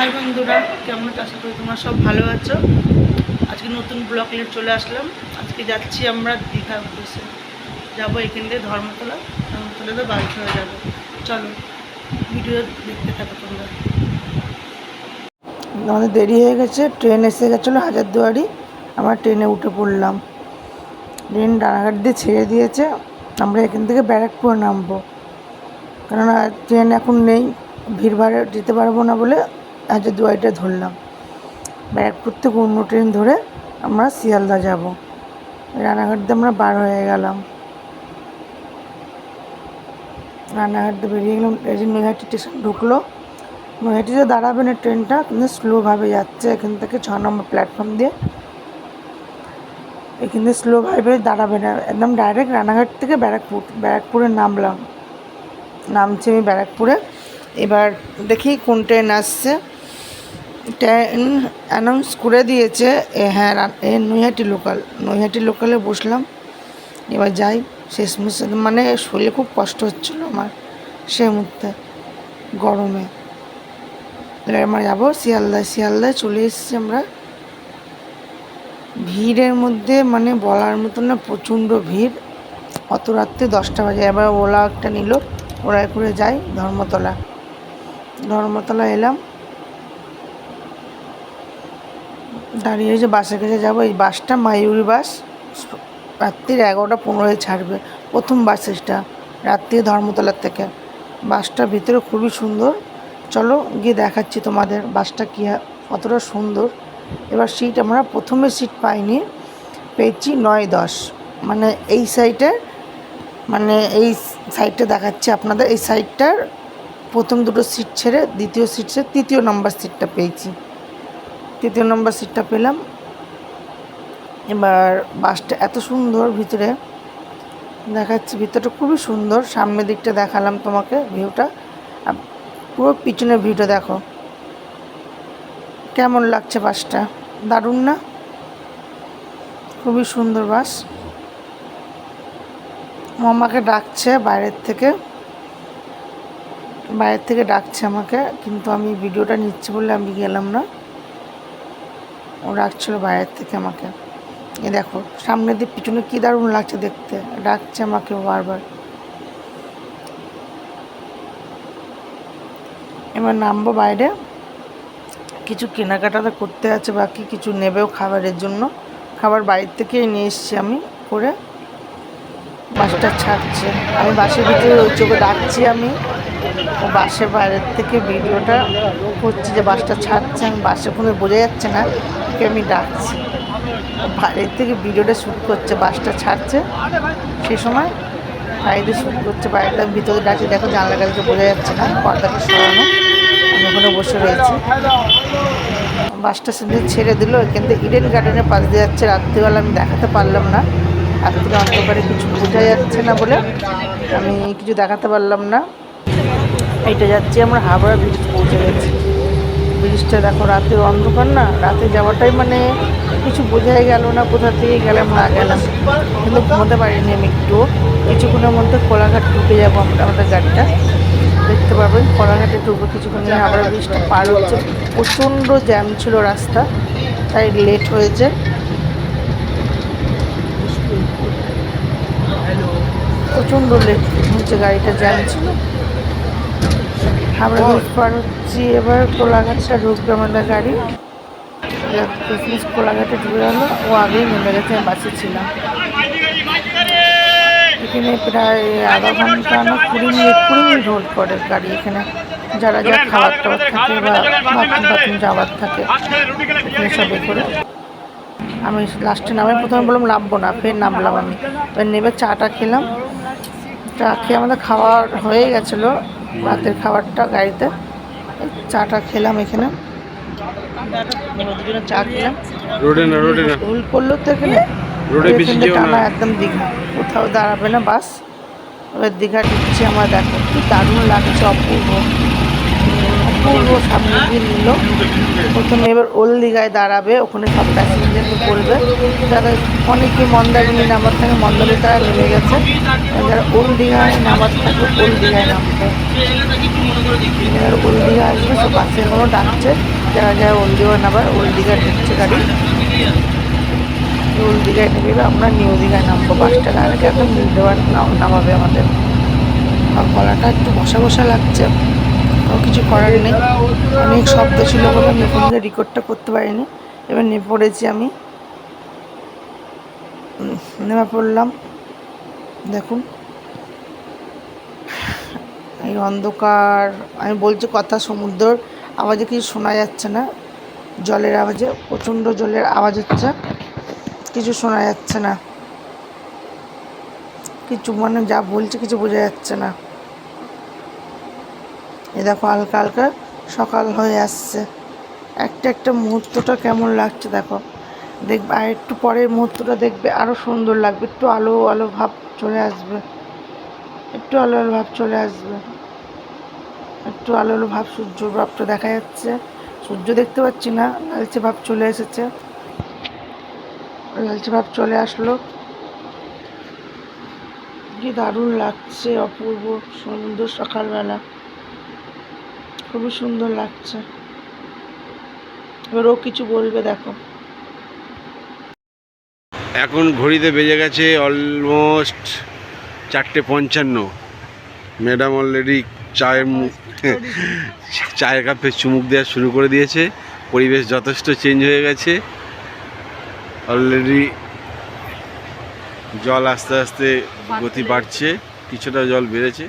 High বন্ধুরা, কেমন আশা করি তোমরা সব ভালো আছো। আজকে নতুন ব্লগ নিয়ে চলে আসলাম। আজকে যাচ্ছি আমরা দীঘা উদ্দেশ্যে। যাব এখান থেকে ধর্মতলা। ধর্মতলাতে বাড়ি হয়ে যাব। চলো, ভিডিও দেখতে থাকো তোমরা। আমাদের দেরি হয়ে গেছে, ট্রেন এসে গেছিল হাজারদুয়ারি। আমরা ট্রেনে উঠে পড়লাম। ট্রেন রানাঘাট দিয়ে ছেড়ে দিয়েছে। আমরা এখান থেকে ব্যারাকপুর নামবো। কেননা ট্রেন এখন নেই ভিড়ভাড়ে যেতে পারব না বলে হাজারদুয়ারিটা ধরলাম। ব্যারাকপুর থেকে অন্য ট্রেন ধরে আমরা শিয়ালদা যাব। রানাঘাট দিয়ে আমরা বার হয়ে গেলাম। রানাঘাট দিয়ে বেরিয়ে গেলাম। এই যে নৈহাটি স্টেশন ঢুকলো। নৈহাটিতে দাঁড়াবে না ট্রেনটা কিন্তু স্লোভাবে যাচ্ছে। এখান থেকে ছ নম্বর প্ল্যাটফর্ম দিয়ে। এখান থেকে স্লোভাবে দাঁড়াবে না। একদম ডাইরেক্ট রানাঘাট থেকে ব্যারাকপুর, ব্যারাকপুরে নামলাম। নামছি আমি ব্যারাকপুরে। এবার দেখি কোন ট্রেন আসছে। অ্যানাউন্স করে দিয়েছে, এ হ্যাঁ এ নৈহাটি লোকাল নৈহাটি লোকালে বসলাম। এবার যাই, শেষ মুহূর্তে মানে শরীরে খুব কষ্ট হচ্ছিল আমার সে মুহূর্তে, গরমে। এবার আমরা যাব শিয়ালদায় শিয়ালদায় চলে এসেছি আমরা। ভিড়ের মধ্যে মানে বলার মতো না, প্রচণ্ড ভিড়। অত রাত্রে দশটা বাজে, এবার ওলা একটা নিল ওরা করে যাই ধর্মতলা। ধর্মতলা এলাম। দাঁড়িয়ে যে বাসের কাছে যাব, এই বাসটা মায়ূরী বাস। রাত্রির এগারোটা পনেরোয় ছাড়বে, প্রথম বাস এটা, রাত্রি ধর্মতলার থেকে। বাসটার ভিতরে খুবই সুন্দর। চলো গিয়ে দেখাচ্ছি তোমাদের বাসটা কী কতটা সুন্দর। এবার সিট আমরা প্রথমে সিট পাইনি, পেয়েছি নয় দশ। মানে এই সাইডে মানে এই সাইডটা দেখাচ্ছি আপনাদের। এই সাইডটার প্রথম দুটো সিট ছেড়ে, দ্বিতীয় সিট ছেড়ে, তৃতীয় নম্বর সিটটা পেয়েছি। তৃতীয় নম্বর সিটটা পেলাম। এবার বাসটা এত সুন্দর ভিতরে। দেখাচ্ছি, ভিতরটা খুবই সুন্দর। সামনের দিকটা দেখালাম তোমাকে ভিউটা পুরো পিছনের ভিউটা দেখো। কেমন লাগছে বাসটা? দারুণ না? খুবই সুন্দর বাস। মামাকে ডাকছে বাইরের থেকে। বাইরের থেকে ডাকছে আমাকে, কিন্তু আমি ভিডিওটা নিচ্ছি বলে আমি গেলাম না। ও ডাকছিল বাইরের থেকে আমাকে। এ দেখো সামনে দিয়ে পিছনে কী দারুণ লাগছে দেখতে। ডাকছে আমাকে বারবার। এবার নামবো বাইরে। কিছু কেনাকাটা তো করতে আছে, বাকি কিছু নেবেও খাবারের জন্য। খাবার বাড়ির থেকেই নিয়ে এসছি আমি করে। বাসটা ছাড়ছে। আমি বাসের ভিতরে ওই চোখে ডাকছি আমি। বাসের বাইরের থেকে ভিডিওটা করছি যে বাসটা ছাড়ছে, আমি বাসের কোনো বোঝা যাচ্ছে না, ওকে আমি ডাকছি। বাইরের থেকে ভিডিওটা শ্যুট করছে, বাসটা ছাড়ছে। সে সময় বাইরে শ্যুট করছে, বাইরেটা ভিতরে ডাকছে, দেখো জানলা গাড়িতে বোঝা যাচ্ছে না, পর্দাটা সরানো। আমি ওখানে বসে রয়েছি। বাসটা সেদিন ছেড়ে দিল থেকে ইডেন গার্ডেনের পাশ দিয়ে যাচ্ছে। রাত্রিবেলা আমি দেখাতে পারলাম না। রাত্রে অন্ধকারে কিছু বোঝা যাচ্ছে না বলে আমি কিছু দেখাতে পারলাম না। এইটা যাচ্ছি, আমরা হাবড়া ব্রিজ পৌঁছে গেছি। ব্রিজটা দেখো রাতে অন্ধকার না, রাতে যাওয়াটাই মানে কিছু বোঝাই গেল না, কোথা থেকে গেলাম না গেলাম। কিন্তু ঘুমোতে পারিনি আমি একটু। কিছুক্ষণের মধ্যে কোলাঘাট ঢুকে যাব আমরা, আমাদের গাড়িটা। দেখতে পারবেন কোলাঘাটে ঢুকবো কিছুক্ষণ হাবড়া ব্রিজটা পার হচ্ছে। প্রচণ্ড জ্যাম ছিল রাস্তা, তাই লেট হয়েছে। প্রচণ্ড লেট হচ্ছে গাড়িটা জ্যাম ছিল। হাবড়া ব্রিজ পার হচ্ছি এবার কোলাঘাটটা ঢুকবে আমাদের গাড়ি। কোলাঘাটে ঢুকে গেলো। ও আগেই নেমে গেছে বাসে ছিলাম। এখানে প্রায় আধা ঘণ্টা না কুড়ি মিনিট কুড়ি মিনিট হোল্ড করে গাড়ি এখানে। যারা যা খাবার টাবার থাকে বা বাথরুম বাথরুম যাওয়ার থাকে এখানে সব এ করে। আমি লাস্টে নামে প্রথমে বললাম নামবো না। ফের নামলাম আমি। এবার নেমে চাটা খেলাম। চা খেয়ে আমাদের খাবার হয়ে গেছিল। রাতের খাবারটা গাড়িতে। চাটা খেলাম এখানে। দুজনে চা খেলাম। রোডে না রোডে না? ভুল করল তো এখানে। রোডে বেশি যেও না। টানা একদম দীঘা। কোথাও দাঁড়াবে না বাস। এবার দীঘা ঢুকছি আমার দেখো। কি দারুণ লাগছে অপূর্ব। অপূর্ব সামনে দিয়ে নিল। প্রথমে এবার ওল দীঘায় দাঁড়াবে, ওখানে সব প্যাসেঞ্জারকে বলবে যারা অনেকে মন্দারমণি নামার থাকে মন্দারে তারা নেমে গেছে, আর যারা ওল দীঘায় নামার থাকে ওল দীঘায় নামবে। এবার ওল দীঘা আসবে, সব বাসের কোনো ডাকছে, যারা যারা ওল দীঘায় নামার ওল দীঘায় ঢুকছে গাড়ি। ওল দীঘায় নেবে আমরা নিউ দীঘায় নামবো বাসটা আগে এখন নিউ দেওয়ার নামাবে আমাদের। আর গলাটা একটু বসা বসা লাগছে। কিছু করার নেই। অনেক শব্দ ছিল বলে ওখানে রেকর্ডটা করতে পারিনি। এবার নেমে পড়েছি আমি। নেমে পড়লাম। দেখুন। এই অন্ধকার, আমি বলছি কথা সমুদ্রর আওয়াজে কিছু শোনা যাচ্ছে না। জলের আওয়াজে, প্রচণ্ড জলের আওয়াজ হচ্ছে। কিছু শোনা যাচ্ছে না। কিছু মানে যা বলছে, কিছু বোঝা যাচ্ছে না। এ দেখো হালকা হালকা সকাল হয়ে আসছে। একটা একটা মুহূর্তটা কেমন লাগছে দেখো। দেখবে, আর একটু পরের মুহূর্তটা দেখবে আরও সুন্দর লাগবে। একটু আলো আলো ভাব চলে আসবে। একটু আলো আলো ভাব চলে আসবে। একটু আলো আলো ভাব সূর্য ভাবটা দেখা যাচ্ছে। সূর্য দেখতে পাচ্ছি না, লালচে ভাব চলে এসেছে। লালচে ভাব চলে আসলো। কি দারুণ লাগছে, অপূর্ব সুন্দর সকালবেলা। খুবই সুন্দর লাগছে। এবার ও কিছু বলবে দেখো। এখন ঘড়িতে বেজে গেছে অলমোস্ট চারটে পঞ্চান্ন। ম্যাডাম অলরেডি চায়ের মুখ চায়ের কাপে চুমুক দেওয়া শুরু করে দিয়েছে। পরিবেশ যথেষ্ট চেঞ্জ হয়ে গেছে। অলরেডি জল আস্তে আস্তে গতি বাড়ছে। কিছুটা জল বেড়েছে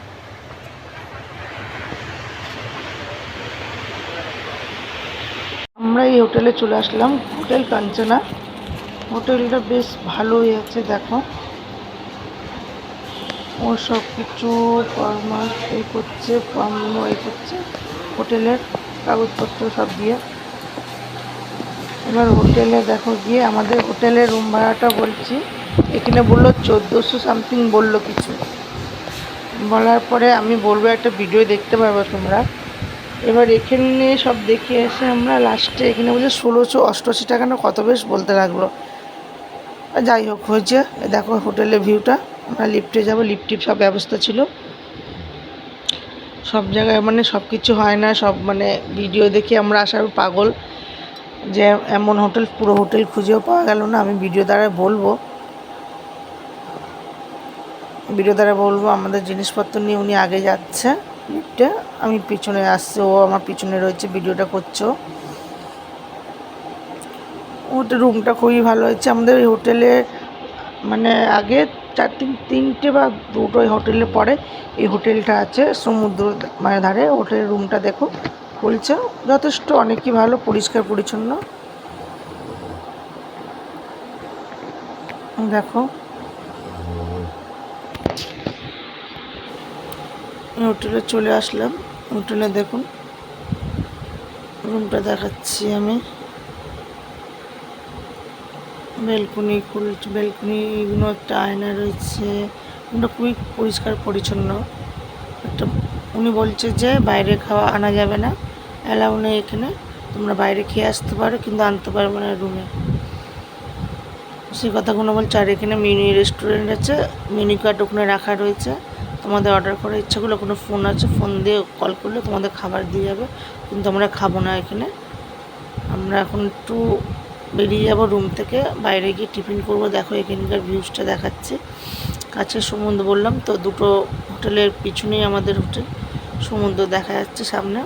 আমরা এই হোটেলে চলে আসলাম, হোটেল কাঞ্চনা। হোটেলটা বেশ ভালোই আছে, দেখো। ও সব কিছু ফরমাস এই করছে ফর্ম এই করছে, হোটেলের কাগজপত্র সব দিয়ে। এবার হোটেলে দেখো গিয়ে আমাদের হোটেলের রুম ভাড়াটা বলছি। এখানে বলল চোদ্দোশো সামথিং বলল কিছু। বলার পরে আমি বলব একটা ভিডিও দেখতে পারব তোমরা। এবার এখানে সব দেখে এসে আমরা লাস্টে এখানে বলছে ষোলোশো অষ্টআশি টাকা না কত বেশ বলতে লাগল। যাই হোক হয়েছে। দেখো হোটেলের ভিউটা আমরা লিফটে যাব। লিফটির সব ব্যবস্থা ছিল। সব জায়গায় মানে সব কিছু হয় না। সব মানে ভিডিও দেখে আমরা আসার পাগল যে এমন হোটেল, পুরো হোটেল খুঁজেও পাওয়া গেল না। আমি ভিডিও দ্বারা বলব। ভিডিও দ্বারা বলব, আমাদের জিনিসপত্র নিয়ে উনি আগে যাচ্ছে। লিফটে আমি পিছনে আসছে, ও আমার পিছনে রয়েছে, ভিডিওটা করছ। ওটা রুমটা খুবই ভালো হয়েছে। আমাদের ওই হোটেলে মানে আগে চার তিন, তিনটে বা দুটো হোটেলে পরে এই হোটেলটা আছে, সমুদ্র মানে ধারে। হোটেলের রুমটা দেখো বলছে যথেষ্ট অনেকই ভালো, পরিষ্কার, পরিচ্ছন্ন। দেখো। হোটেলে চলে আসলাম। হোটেলে দেখুন, রুমটা দেখাচ্ছি আমি। বেলকুনি খুল বেলকুনিগুলো একটা আয়না রয়েছে। রুমটা খুবই পরিষ্কার, পরিচ্ছন্ন। একটা, উনি বলছে যে বাইরে খাওয়া আনা যাবে না। অ্যালাউ নেই এখানে। তোমরা বাইরে খেয়ে আসতে পারো, কিন্তু আনতে পারবে না রুমে। সে কথাগুলো বলছে, আর এখানে মিনি রেস্টুরেন্ট আছে। মিনি কার্ড ওখানে রাখা রয়েছে। তোমাদের অর্ডার করার ইচ্ছাগুলো কোনো ফোন আছে ফোন দিয়ে কল করলে তোমাদের খাবার দিয়ে যাবে, কিন্তু আমরা খাব না এখানে। আমরা এখন একটু বেরিয়ে যাব রুম থেকে, বাইরে গিয়ে টিফিন করব। দেখো এখানকার ভিউজটা দেখাচ্ছে। কাছে সমুদ্র বললাম, তো দুটো হোটেলের পিছনেই আমাদের হোটেল। সমুদ্র দেখা যাচ্ছে সামনে।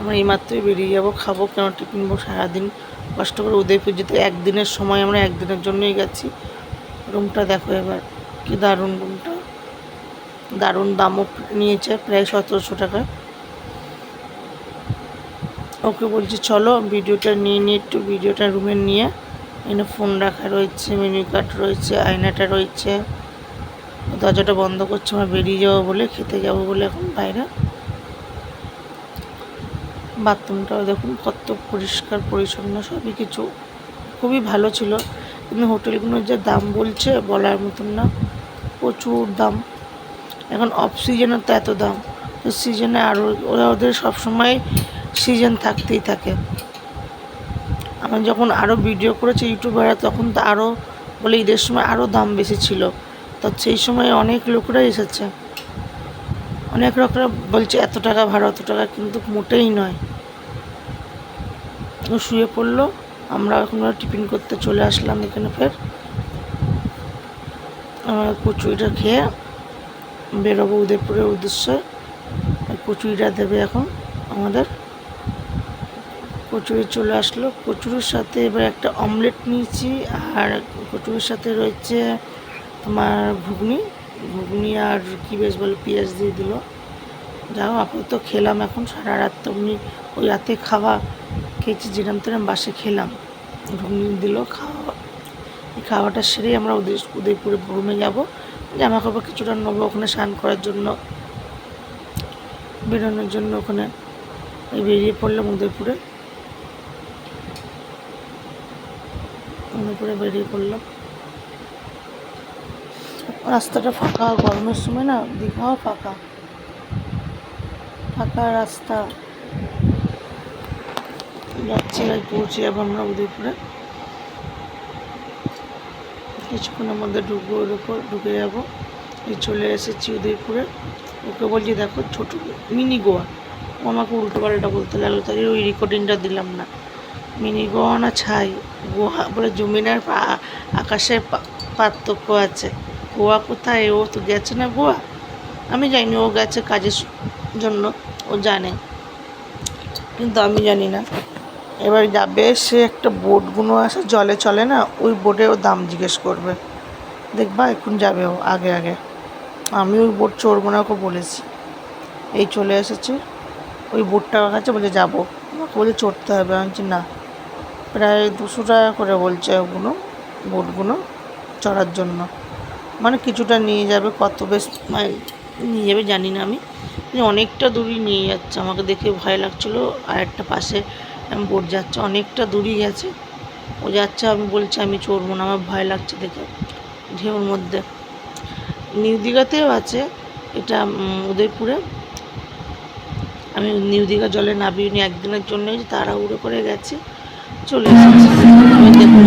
আমরা এইমাত্রই বেরিয়ে যাব, খাব, কেন টিফিন বো সারাদিন কষ্ট করে উদয়পুর যেতে একদিনের সময় আমরা একদিনের জন্যই গেছি। রুমটা দেখো এবার, কি দারুণ রুমটা দারুণ দামও নিয়েছে, প্রায় সতেরোশো টাকা। ওকে বলছি, চলো ভিডিওটা নিয়ে নিয়ে একটু ভিডিওটা রুমে নিয়ে, এখানে ফোন রাখা রয়েছে মেনু কার্ড রয়েছে, আয়নাটা রয়েছে। দরজাটা বন্ধ করছে, আমরা বেরিয়ে যাব বলে খেতে যাব বলে এখন বাইরে। বাথরুমটাও দেখুন কত পরিষ্কার, পরিচ্ছন্ন, সবই কিছু খুবই ভালো ছিল। কিন্তু হোটেলগুলোর যে দাম বলছে বলার মতন না, প্রচুর দাম। এখন অফ সিজনের তো এত দাম। তো সিজনে আরও ওরা ওদের সবসময় সিজন থাকতেই থাকে। আমি যখন আরও ভিডিও করেছি ইউটিউবাররা তখন তো আরও বলে ঈদের সময় আরও দাম বেশি ছিল। তো সেই সময় অনেক লোকরা এসেছে। অনেক লোকরা বলছে, এত টাকা ভাড়া, অত টাকা। কিন্তু মোটেই নয়। ও শুয়ে পড়ল। আমরা এখন টিফিন করতে চলে আসলাম এখানে ফের। কচুরিটা খেয়ে বেরোবো উদয়পুরের উদ্দেশ্যে। কচুরিটা দেবে এখন আমাদের। কচুরি চলে আসলো। কচুরির সাথে এবার একটা অমলেট নিয়েছি। আর কচুরির সাথে রয়েছে তোমার ঘুগনি। ঘুগনি আর কী বেশ বলে, পেঁয়াজ দিয়ে দিল। যাও, আপাতত খেলাম এখন। সারা রাত তো এমনি ওই রাতে খাওয়া খেয়েছি যেরকম তেরম বাসে খেলাম। ঘুগনি দিল, খাওয়া এই খাওয়াটা সেরেই আমরা উদয় উদয়পুরে রুমে যাব। জামা কাপড় কিছুটা নেব ওখানে স্নান করার জন্য, বেরোনোর জন্য ওখানে। বেরিয়ে পড়লাম উদয়পুরে। উদয়পুরে বেরিয়ে পড়লাম। রাস্তাটা ফাঁকা, গরমের সময় না দীঘাও ফাঁকা। ফাঁকা রাস্তা। যাচ্ছি পৌঁছে যাব আমরা উদয়পুরে। কিছুক্ষণের মধ্যে ঢুকবো ওর উপর ঢুকে যাব। চলে এসেছি উদয়পুরে। ওকে বলছি, দেখো, ছোটো মিনি গোয়া। ও আমাকে উল্টো পাল্টা বলতে লাগল তাই ওই রেকর্ডিংটা দিলাম না। মিনি গোয়া না ছাই, গোয়া বলে জমিন আর পা- আকাশের পার্থক্য আছে। গোয়া কোথায়? ও তো গেছে না গোয়া? আমি জানি ও গেছে কাজের জন্য, ও জানে। কিন্তু আমি জানি না। এবার যাবে সে একটা বোটগুলো আছে জলে চলে না, ওই বোটে ও দাম জিজ্ঞেস করবে। দেখবা এখন যাবে ও আগে আগে। আমি ওই বোট চড়বো না ওকে বলেছি। এই চলে এসেছে। ওই বোটটা কাছে বলে যাব। আমাকে বলে চড়তে হবে। আমি বলছি, না। প্রায় দুশো টাকা করে বলছে ওগুলো বোটগুলো চড়ার জন্য। মানে কিছুটা নিয়ে যাবে, কত বেশ নিয়ে যাবে জানি না আমি। অনেকটা দূরই নিয়ে যাচ্ছে, আমাকে দেখে ভয় লাগছিল। আর একটা পাশে বোট যাচ্ছে অনেকটা দূরই গেছে। ও যাচ্ছে আমি বলছি আমি চড়বো না আমার ভয় লাগছে দেখে ঢেউর মধ্যে। নিউ দীঘাতেও আছে এটা উদয়পুরে। আমি নিউ দীঘা জলে নামিনি একদিনের জন্য তাড়াহুড়ো করে গেছি চলে এসেছি। দেখুন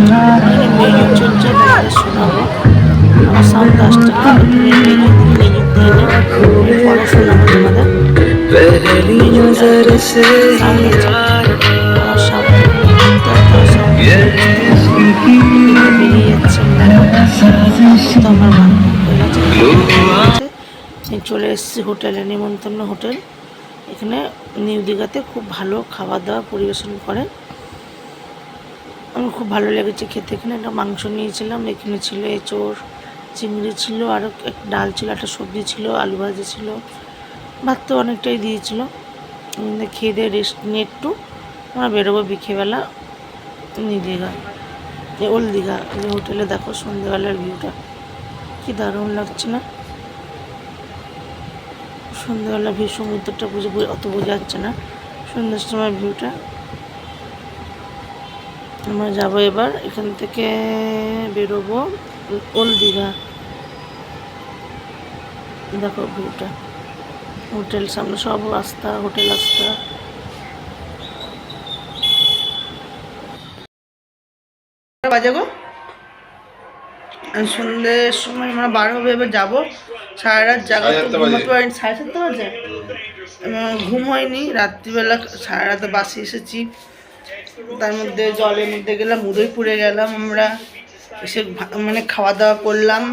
চলছে শোনাবো। আমার সাউন্ড তোমাদের। চলে এসেছি হোটেলে, নিমন্ত্রণ হোটেল। এখানে নিউ দীঘাতে খুব ভালো খাবার দাওয়া পরিবেশন করে। আমার খুব ভালো লেগেছে খেতে। এখানে একটা মাংস নিয়েছিলাম, এখানে ছিল এঁচোড়, চিংড়ি ছিল আরও ডাল ছিল, একটা সবজি ছিল, আলু ভাজা ছিল, ভাত তো অনেকটাই দিয়েছিল। খেয়ে দিয়ে রেস্ট নিয়ে একটু আমরা বেরোবো বিকেবেলা নিউ দীঘা। এই ওল্ড দীঘা, এই হোটেলে দেখো সন্ধ্যেবেলার ভিউটা। কি দারুণ লাগছে না? সন্ধ্যাবেলা ভিউ সমুদ্রটা বুঝে অত বোঝা যাচ্ছে না। সন্ধ্যার সময় ভিউটা। আমরা যাব এবার, এখান থেকে বেরোবো ওল্ড দীঘা। দেখো ভিউটা। হোটেল সামনে সব রাস্তা, হোটেল রাস্তা। বাজে গো। সন্ধ্যের সময় আমরা বার হবে এবার যাব। সারা রাত জাগা তো। ঘুমাতে পারিনি সাড়ে সাতটা বাজে। ঘুম হয়নি রাত্রিবেলা সারা রাতে বাসে এসেছি। তার মধ্যে জলের মধ্যে গেলাম উদয়পুরে গেলাম আমরা। এসে মানে খাওয়া দাওয়া করলাম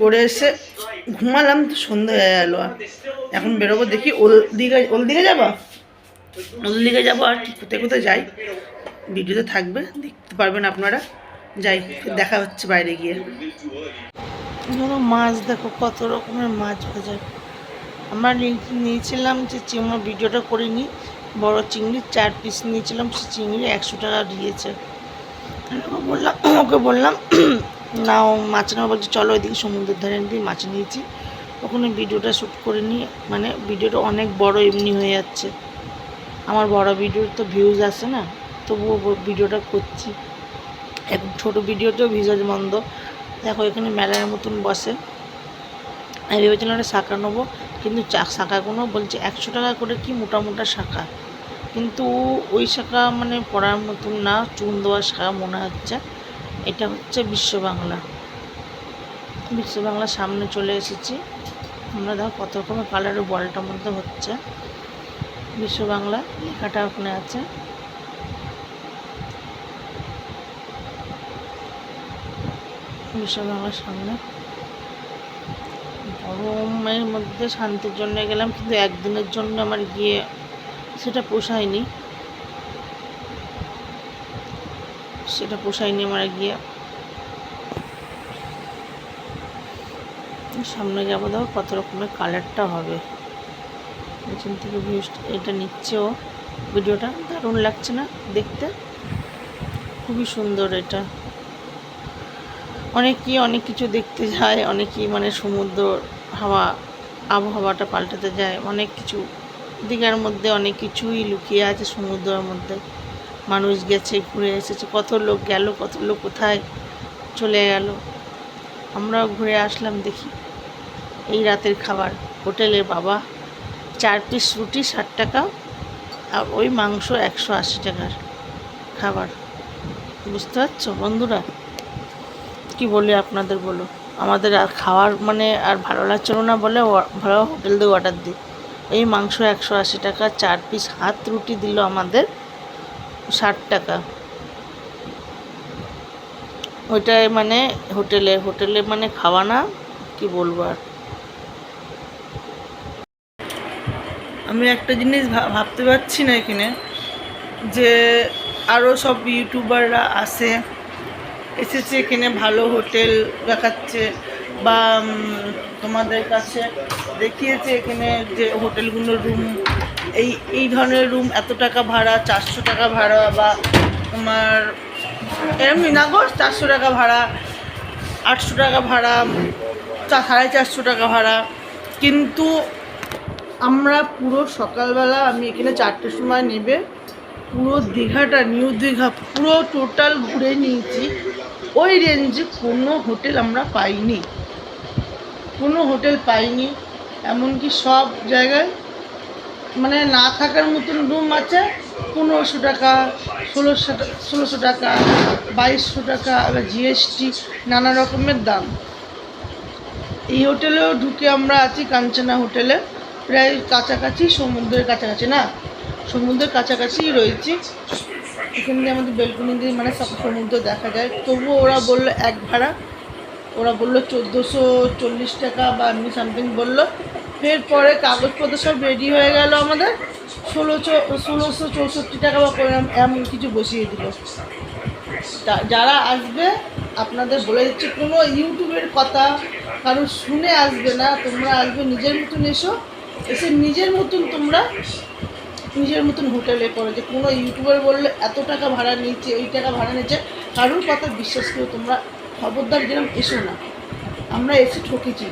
করে এসে ঘুমালাম তো সন্ধ্যে হয়ে গেলো। এখন বেরোবো দেখি ওল দিঘা ওল দিঘা যাব? ওল দিঘা যাব আর কোথায় কোথায় যাই? ভিডিওতে থাকবে দেখতে পারবেন আপনারা। যাই, দেখা হচ্ছে বাইরে গিয়ে। ধরো মাছ, দেখো কত রকমের মাছ ভাজা। আমরা নিয়েছিলাম যে চি- আমার ভিডিওটা করিনি। বড় চিংড়ি, চার পিস নিয়েছিলাম, সে চিংড়ি একশো টাকা দিয়েছে। বললাম, ওকে বললাম না ও মাছ না বলছে, চলো ওইদিকে সমুদ্রের ধারে দিয়ে মাছ নিয়েছি। ওখানে ভিডিওটা শ্যুট করে নিয়ে মানে ভিডিওটা অনেক বড় এমনি হয়ে যাচ্ছে। আমার বড় ভিডিওর তো ভিউজ আসে না, তবুও ভিডিওটা করছি। এখন ছোটো ভিডিওতেও ভিউজ মন্দ। দেখো, এখানে মেলার মতন বসে। আমি ভেবেছিলাম একটা শাঁখা নেব, কিন্তু শাখাগুলো বলছে একশো টাকা করে কি মোটা মোটা শাখা? কিন্তু ওই শাখা মানে পড়ার মতন না, চুন দেওয়া শাখা মনে হচ্ছে। এটা হচ্ছে বিশ্ব বাংলা। বিশ্ব বাংলার সামনে চলে এসেছি। আমরা দেখো কত রকমের কালারের বলটার মধ্যে হচ্ছে। বিশ্ব বাংলা লেখাটা ওখানে আছে। বিশ্ব বাংলার সামনে। গরমের মধ্যে শান্তির জন্য গেলাম, কিন্তু একদিনের জন্য আমার গিয়ে সেটা পোষায়নি। সেটা পোষায়নি আমার গিয়ে। সামনে যাব, দেখো কত রকমের কালারটা হবে। পেছন থেকে ভিউজ এটা নিচ্ছে ও। ভিডিওটা দারুণ লাগছে না দেখতে? খুবই সুন্দর এটা। অনেকেই অনেক কিছু দেখতে যায়, অনেকেই মানে সমুদ্র হাওয়া, আবহাওয়াটা পাল্টাতে যায়, অনেক কিছু দীঘার মধ্যে অনেক কিছুই লুকিয়ে আছে সমুদ্রের মধ্যে। মানুষ গেছে, ঘুরে এসেছে, কত লোক গেল, কত লোক কোথায় চলে গেল। আমরাও ঘুরে আসলাম, দেখি। এই রাতের খাবার, হোটেলের বাবা, চার পিস রুটি ষাট টাকা আর ওই মাংস একশো আশি টাকার খাবার। বুঝতে পারছ বন্ধুরা? কি বলি আপনাদের বলো? আমাদের আর খাওয়ার মানে আর ভালো লাগছিল না বলে ভালো হোটেল দিয়ে অর্ডার দিই। এই মাংস একশো আশি টাকা, চার পিস হাত রুটি দিল আমাদের ষাট টাকা। ওইটাই মানে হোটেলে হোটেলে মানে খাওয়া না, কি বলব আর? আমি একটা জিনিস ভাবতে পারছি না এখানে যে আরও সব ইউটিউবাররা আসে এসেছে, এখানে ভালো হোটেল দেখাচ্ছে বা তোমাদের কাছে দেখিয়েছে এখানে যে হোটেলগুলোর রুম এই এই ধরনের রুম এত টাকা ভাড়া, চারশো টাকা ভাড়া বা তোমার, এরমই না গো, চারশো টাকা ভাড়া, আটশো টাকা ভাড়া সাড়ে চারশো টাকা ভাড়া। কিন্তু আমরা পুরো সকালবেলা, আমি এখানে চারটের সময় নেবে। পুরো দীঘাটা নিউ দীঘা, পুরো টোটাল ঘুরে নিয়েছি। ওই রেঞ্জে কোনো হোটেল আমরা পাইনি। কোনো হোটেল পাইনি। এমনকি সব জায়গায় মানে না থাকার মতন রুম আছে। পনেরোশো টাকা, ষোলোশো ষোলোশো টাকা, বাইশশো টাকা, আবার জিএসটি নানা রকমের দাম। এই হোটেলেও ঢুকে আমরা আছি কাঞ্চনা হোটেলে প্রায় কাছাকাছি, সমুদ্রের কাছাকাছি না? সমুদ্রের কাছাকাছি রয়েছি। এখান আমাদের বেলকুনি দিয়ে মানে সব সমুদ্র দেখা যায়। তবুও ওরা বলল এক ভাড়া। ওরা বলল চোদ্দোশো চল্লিশ টাকা বা এমনি সামথিং বলল। ফের পরে কাগজপত্র সব রেডি হয়ে গেল আমাদের। ষোলোশো ষোলোশো চৌষট্টি টাকা বা করে এমন কিছু বসিয়ে দিল। যারা আসবে, আপনাদের বলে দিচ্ছি, কোনো ইউটিউবের কথা কারও শুনে আসবে না। তোমরা আসবে নিজের মতন এসো। এসে নিজের মতন তোমরা নিজের মতন হোটেলে করো যে কোনো ইউটিউবার বললে এত টাকা ভাড়া নিচ্ছে, এই টাকা ভাড়া নিচ্ছে, কারোর কথা বিশ্বাস করে তোমরা খবরদার যেরকম এসো না। আমরা এসে ঠকেছি।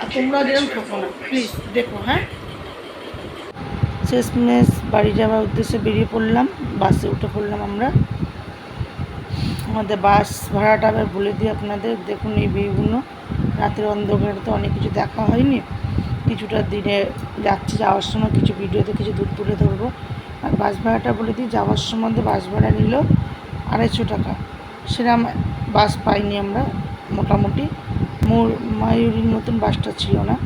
আর তোমরা যেরকম ঠকো না প্লিজ দেখো হ্যাঁ? শেষমেশ বাড়ি যাওয়ার উদ্দেশ্যে বেরিয়ে পড়লাম, বাসে উঠে পড়লাম আমরা। আমাদের বাস ভাড়াটা আবার বলে দিই আপনাদের। দেখুন এই ভিউগুলো, রাতের অন্ধকারে তো অনেক কিছু দেখা হয়নি। কিছুটা দিনে যাচ্ছি, যাওয়ার সময় কিছু ভিডিওতে কিছু দূর তুলে ধরবো। আর বাস ভাড়াটা বলে দিই, যাওয়ার সম্বন্ধে বাস ভাড়া নিল আড়াইশো টাকা। সেরকম বাস পাইনি আমরা, মোটামুটি। মোর মায়ুরির মতন বাসটা ছিল না।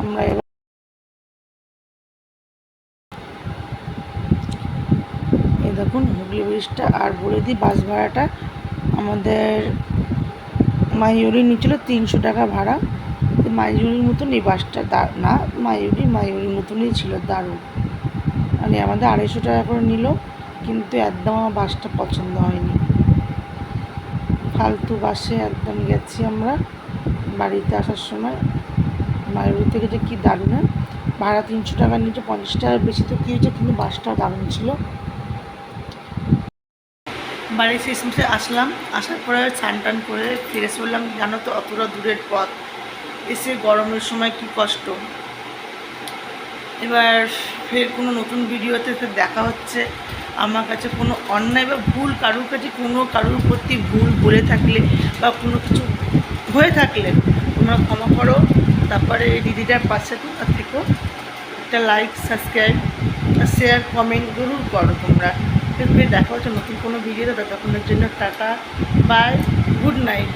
আমরা এবার এই দেখুন, হুগলি ব্রিজটা। আর বলে দিই বাস ভাড়াটা আমাদের মাইউরি নিচ্ছিল তিনশো টাকা ভাড়া। তো মাইউরির মতন এই বাসটা দা- না মাইউরি মাইউরির মতনই ছিল দারুণ। মানে আমাদের আড়াইশো টাকা করে নিল, কিন্তু একদম আমার বাসটা পছন্দ হয়নি। ফালতু বাসে একদম গেছি আমরা বাড়িতে আসার সময়। মাইউরি থেকে যে কী দারুণ, ভাড়া তিনশো টাকা নিচে পঞ্চাশ টাকার বেশি তো কী হয়েছে কিন্তু বাসটা দারুণ ছিল। বাড়ি শেষমেশে আসলাম, আসার পরে স্নান টান করে ফিরে চললাম জানো তো, অতটা দূরের পথ। এসে গরমের সময় কি কষ্ট? এবার ফের কোনো নতুন ভিডিওতে ফের দেখা হচ্ছে। আমার কাছে কোনো অন্যায় বা ভুল কারুর কাছে কোনো কারুর প্রতি ভুল বলে থাকলে বা কোনো কিছু হয়ে থাকলে তোমরা ক্ষমা করো। তারপরে দিদিটার পাশে তোমরা থেকো। একটা লাইক সাবস্ক্রাইব শেয়ার কমেন্ট জরুর করো তোমরা। ফের দেখা হচ্ছে নতুন কোনো ভিডিও ততক্ষণের জন্য টাটা বাই গুড নাইট